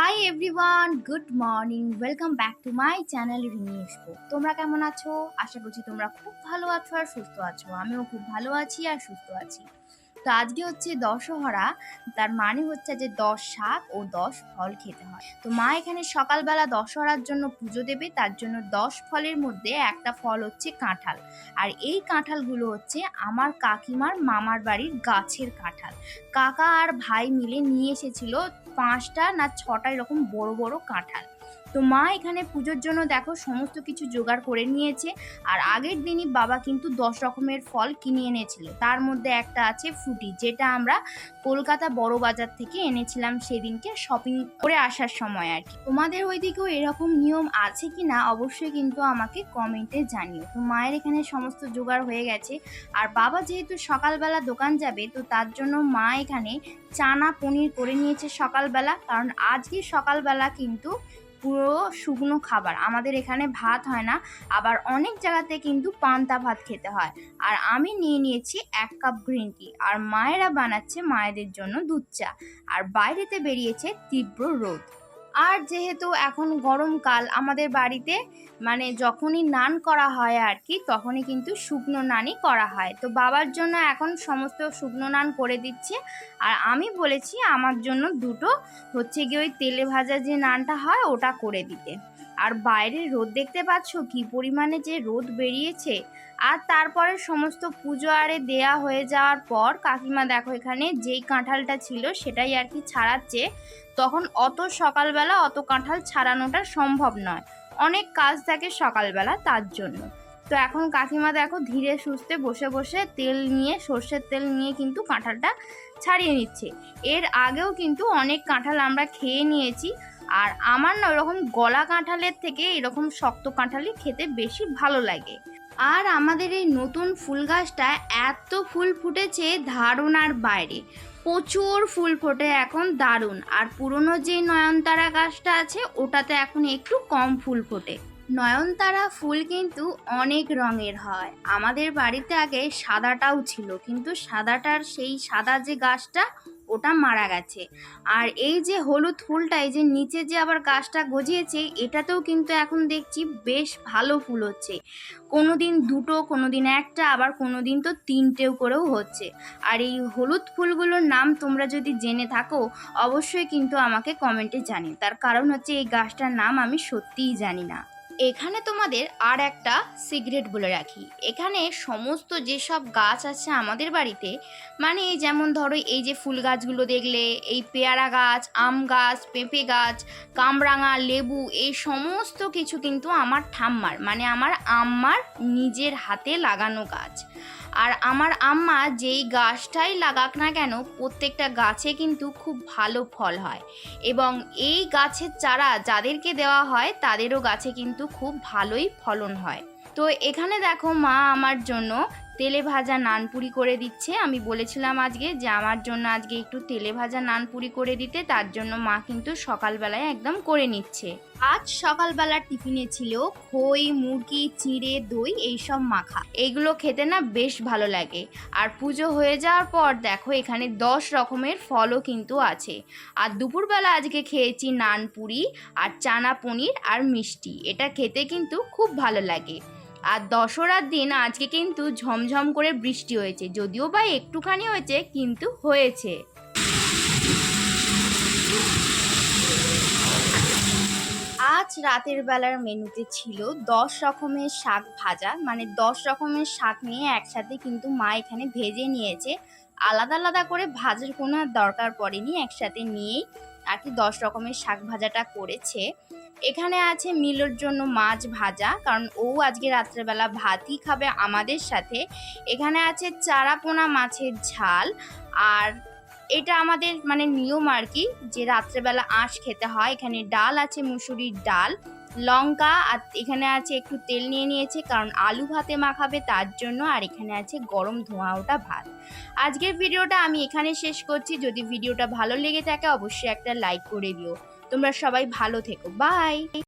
Hi everyone good morning welcome back to my channel রিনিয়েশকো তোমরা কেমন আছো? আশা করছি তোমরা খুব ভালো আছো আর সুস্থ আছো। আমিও খুব ভালো আছি আর সুস্থ আছি। তো আজকে হচ্ছে দশহরা, তার মানে হচ্ছে যে দশ শাক ও দশ ফল খেতে হয়। তো মা এখানে সকালবেলা দশহরার জন্য পুজো দেবে, তার জন্য দশ ফলের মধ্যে একটা ফল হচ্ছে কাঁঠাল। আর এই কাঁঠালগুলো হচ্ছে আমার কাকিমার মামার বাড়ির গাছের কাঁঠাল। কাকা আর ভাই মিলে নিয়ে এসেছিল পাঁচটা না ছটা এরকম বড় বড় কাঁঠাল। তো মা এখানে পুজোর জন্য দেখো সমস্ত কিছু জোগাড় করে নিয়েছে। আর আগের দিনই বাবা কিন্তু দশ রকমের ফল কিনে এনেছিল। তার মধ্যে একটা আছে ফ্রুটি, যেটা আমরা কলকাতা বড় বাজার থেকে এনেছিলাম সেদিনকে শপিং করে আসার সময় আর কি। তোমাদের ওইদিকেও এরকম নিয়ম আছে কি না অবশ্যই কিন্তু আমাকে কমেন্টে জানিও। তো মায়ের এখানে সমস্ত জোগাড় হয়ে গেছে। আর বাবা যেহেতু সকালবেলা দোকান যাবে, তো তার জন্য মা এখানে চানা পনির করে নিয়েছে সকালবেলা। কারণ আজকে সকালবেলা কিন্তু পুরো শুকনো খাবার। আমাদের এখানে ভাত হয় না, আবার অনেক জায়গাতে কিন্তু পান্তা ভাত খেতে হয়। আর আমি নিয়ে নিয়েছি এক কাপ গ্রিন টি, আর মায়েরা বানাচ্ছে মায়েদের জন্য দুধ চা। আর বাইরেতে বেরিয়েছে তীব্র রোদ। আর যেহেতু এখন গরমকাল আমাদের বাড়িতে মানে যখনই নান করা হয় আর কি তখনই কিন্তু শুকনো নানই করা হয়। তো বাবার জন্য এখন সমস্ত শুকনো নান করে দিচ্ছে। আর আমি বলেছি আমার জন্য দুটো, হচ্ছে গিয়ে ওই তেলে ভাজা যে নানটা হয় ওটা করে দিতে। আর বাইরে রোদ দেখতে পাচ্ছ? কি পরিমাণে যে রোদ বেরিয়েছে। আর তারপরে সমস্ত পুজো আরে দেয়া হয়ে যাওয়ার পর, কাকিমা দেখো এখানে যেই কাঁঠালটা ছিল সেটাই আর কি ছাড়াচ্ছে। তখন অত সকালবেলা অত কাঁঠাল ছাড়ানোটা সম্ভব নয়। অনেক কাজ থাকে সকালবেলা তার জন্য। তো এখন কাকিমা দেখো ধীরে সুস্থে বসে বসে তেল নিয়ে, সর্ষের তেল নিয়ে কিন্তু কাঁঠালটা ছাড়িয়ে নিচ্ছে। এর আগেও কিন্তু অনেক কাঁঠাল আমরা খেয়ে নিয়েছি। আর আমার না ওরকম গলা কাঁঠালের থেকে এরকম শক্ত কাঁঠালই খেতে বেশি ভালো লাগে। আর আমাদের এই নতুন ফুল গাছটা এত ফুল ফুটেছে ধারণার বাইরে। প্রচুর ফুল ফোটে এখন দারুণ। আর পুরনো যে নয়নতারা গাছটা আছে, ওটাতে এখন একটু কম ফুল ফোটে। নয়নতারা ফুল কিন্তু অনেক রঙের হয়। আমাদের বাড়িতে আগে সাদাটাও ছিল, কিন্তু সাদাটার সেই সাদা যে গাছটা ওটা মারা গেছে। আর এই যে হলুদ ফুলটা, এই যে নিচে যে আবার গাছটা গজিয়েছে, এটাতেও কিন্তু এখন দেখছি বেশ ভালো ফুল হচ্ছে। কোনো দিন দুটো কোনো দিন একটা, আবার কোনো দিন তো তিনটেও করেও হচ্ছে। আর এই হলুদ ফুলগুলোর নাম তোমরা যদি জেনে থাকো, অবশ্যই কিন্তু আমাকে কমেন্টে জানি তার কারণ হচ্ছে এই গাছটার নাম আমি সত্যিই জানি না। এখানে তোমাদের আর একটা সিগারেট বলে রাখি। এখানে সমস্ত যেসব গাছ আছে আমাদের বাড়িতে মানে যেমন ধরো এই যে ফুল গাছগুলো দেখলে, এই পেয়ারা গাছ, আম গাছ, পেঁপে গাছ, কামরাঙা, লেবু, এই সমস্ত কিছু কিন্তু আমার ঠাম্মার মানে আমার আম্মার নিজের হাতে লাগানো গাছ। আর আমার আম্মা যেই গাছটাই লাগাক না কেন, প্রত্যেকটা গাছে কিন্তু খুব ভালো ফল হয়। এবং এই গাছের চারা যাদেরকে দেওয়া হয়, তাদেরও গাছে কিন্তু খুব ভালোই ফলন হয়। তো এখানে দেখো মা আমার জন্য তেলে ভাজা নানপুরি করে দিচ্ছে। আমি বলেছিলাম আজকে যে আমার জন্য আজকে একটু তেলে ভাজা নানপুরি করে দিতে তার জন্য মা কিন্তু সকালবেলায় একদম করে নিচ্ছে। আজ সকালবেলার টিফিনে ছিল খই মুরগি চিড়ে দই এইসব মাখা। এইগুলো খেতে না বেশ ভালো লাগে। আর পুজো হয়ে যাওয়ার পর দেখো এখানে দশ রকমের ফলও কিন্তু আছে। আর দুপুরবেলা আজকে খেয়েছি নানপুরি আর চানা পনির আর মিষ্টি। এটা খেতে কিন্তু খুব ভালো লাগে। আর দশরার দিন আজকে কিন্তু ঝমঝম করে বৃষ্টি হয়েছে। যদিও বা একটুখানি হয়েছে, কিন্তু হয়েছে। আজ রাতের বেলার মেনুতে ছিল দশ রকমের শাক ভাজা। মানে দশ রকমের শাক নিয়ে একসাথে কিন্তু মা এখানে ভেজে নিয়েছে। আলাদা আলাদা করে ভাজার কোনো দরকার পড়েনি। একসাথে নিয়েই আর কি দশ রকমের শাক ভাজাটা করেছে। এখানে আছে মিলোর জন্য মাছ ভাজা, কারণ ও আজকে রাত্রেবেলা ভাতই খাবে আমাদের সাথে। এখানে আছে চারাপোনা মাছের ঝাল, আর এটা আমাদের মানে নিয়ম আর কি, যে রাত্রেবেলা আঁশ খেতে হয়। এখানে ডাল আছে, মুসুরির ডাল, লঙ্কা, আর এখানে আছে একটু তেল নিয়ে নিয়েছে, কারণ আলু ভাতে মাখাবে তার জন্য, আর এখানে আছে গরম ধোঁয়া ওটা ভাত। আজকের ভিডিওটা আমি এখানে শেষ করছি। যদি ভিডিওটা ভালো লেগে থাকে, অবশ্যই একটা লাইক করে দিও। তোমরা সবাই ভালো থেকো বাই।